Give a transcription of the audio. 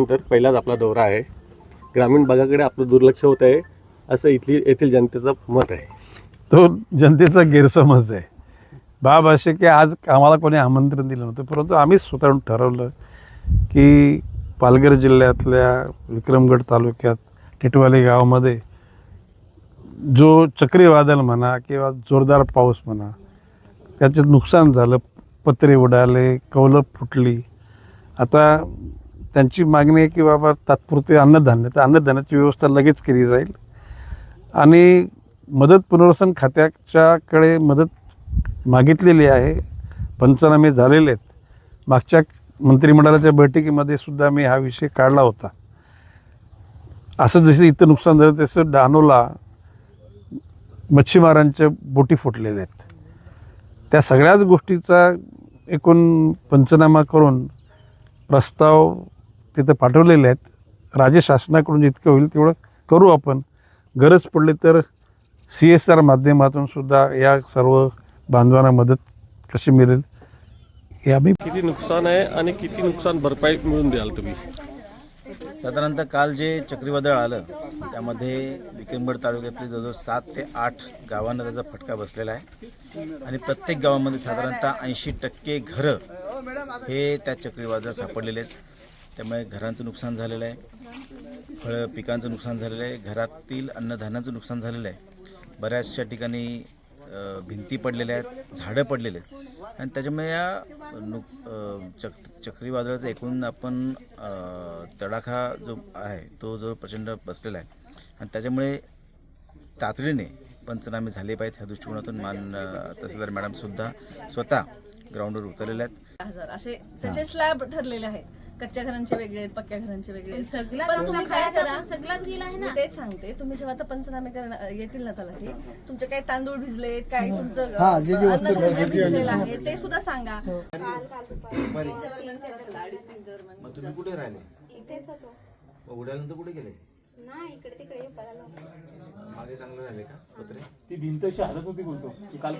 तर पहिलाच आपला दौरा आहे. ग्रामीण भागाकडे आपलं दुर्लक्ष होत आहे असं इथली येथील जनतेचं मत आहे. तो जनतेचा गैरसमज आहे. बाब असे की आज आम्हाला कोणी आमंत्रण दिलं नव्हतं परंतु आम्हीच स्वतःहून ठरवलं की पालघर जिल्ह्यातल्या विक्रमगड तालुक्यात टिटवाली गावामध्ये जो चक्रीवादळ म्हणा किंवा जोरदार पाऊस म्हणा त्याचं नुकसान झालं. पत्रे उडाले कौलं फुटली. आता त्यांची मागणी आहे की बाबा तात्पुरते अन्नधान्य तर अन्नधान्याची व्यवस्था लगेच केली जाईल. आणि मदत पुनर्वसन खात्याच्याकडे मदत मागितलेली आहे पंचनामे झालेले आहेत. मागच्या मंत्रिमंडळाच्या बैठकीमध्ये सुद्धा मी हा विषय काढला होता. असं जसं इथं नुकसान झालं तसं डहाणूला मच्छीमारांच्या बोटी फुटलेल्या आहेत. त्या सगळ्याच गोष्टीचा एकूण पंचनामा करून प्रस्ताव तिथं पाठवलेले आहेत. राज्य शासनाकडून जितकं होईल तेवढं करू आपण. गरज पडली तर सी एस आर माध्यमातून सुद्धा या सर्व बांधवांना मदत कशी मिळेल हे आम्ही किती नुकसान आहे आणि किती नुकसान भरपाई मिळून द्याल तुम्ही? साधारणतः काल जे चक्रीवादळ आलं त्यामध्ये विक्रमगड तालुक्यातले जवळजवळ सात ते आठ गावांना त्याचा फटका बसलेला आहे. आणि प्रत्येक गावामध्ये साधारणतः ऐंशी टक्के घरं हे त्या चक्रीवादळ सापडलेले आहेत. त्यामुळे घरांचं नुकसान झालेलं आहे. फळं पिकांचं नुकसान झालेलं आहे. घरातील अन्नधान्याचं नुकसान झालेलं आहे. बऱ्याचशा ठिकाणी भिंती पडलेल्या आहेत झाडं पडलेले आहेत. आणि त्याच्यामुळे या नुक चक चक्रीवादळाचा एकूण आपण तडाखा जो आहे तो जो प्रचंड बसलेला आहे. आणि त्याच्यामुळे तातडीने पंचनामे झाले पाहिजेत ह्या दृष्टिकोनातून. मान तहसीलदार मॅडमसुद्धा स्वतः ग्राउंडवर उतरलेल्या आहेत. हजार असे त्याचे स्लॅब ठरलेले आहेत. कच्च्या घरांचे वेगळे आहेत पक्क्या घरांचे वेगळे आहेत. सगळा पण तुम्ही काय करा? सगळाच गेला आहे मी ना तेच सांगते तुम्ही जेव्हा आता पंचनामे करणार येतील ना त्याला ते तुमचे काही तांदूळ भिजलेत काय तुमचं अन्नधान्य भिजलेलं आहे ते सुद्धा सांगा. मग तुम्ही कुठे राहिले? इथेच होतो. मग उड्यानंतर कुठे गेले? नाही इकडे तिकडे मागे चांगलं झाले का? पत्रे? ती भिंत अशी हालत होती बोलतो. की काल